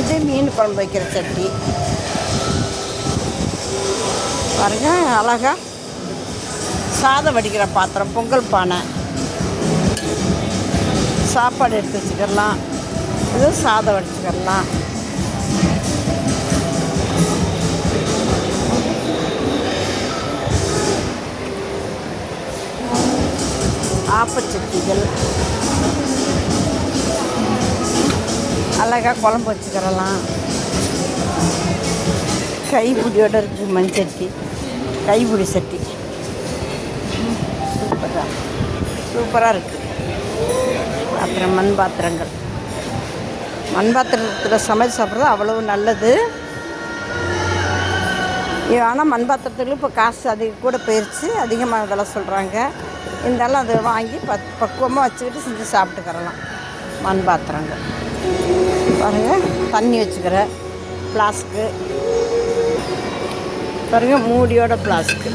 இது மீன் குழம்பு வைக்கிற சட்டி பாருங்க அழகா சாதம் வடிக்கிற பாத்திரம் பொங்கல் பானை. சாப்பாடு எடுத்து வச்சுக்கலாம் இது சாதம் வடிச்சுக்கலாம் ஆப்பச்சட்டிகள். அழகாக குழம்பு வச்சுக்கிறலாம். கைப்பிடியோடு இருக்குது மண்சட்டி. கைப்பிடி சட்டி. சூப்பராக சூப்பராக இருக்குது அப்புறம் மண் பாத்திரங்கள். மண் பாத்திரத்தில் சமைச்சு சாப்பிட்றது அவ்வளவு நல்லது. ஆனால் மண் பாத்திரத்துக்கு இப்போ காசு அதிக கூட போயிடுச்சு அதிகமாக விலை சொல்கிறாங்க இருந்தாலும் அதை வாங்கி பத் பக்குவமாக வச்சுக்கிட்டு செஞ்சு சாப்பிட்டுக்கிறலாம். மண் பாத்திரங்கள். பாருங்கள் தண்ணி வச்சுக்கிற ஃப்ளாஸ்க்கு பாருங்கள் மூடியோட ஃப்ளாஸ்க்கு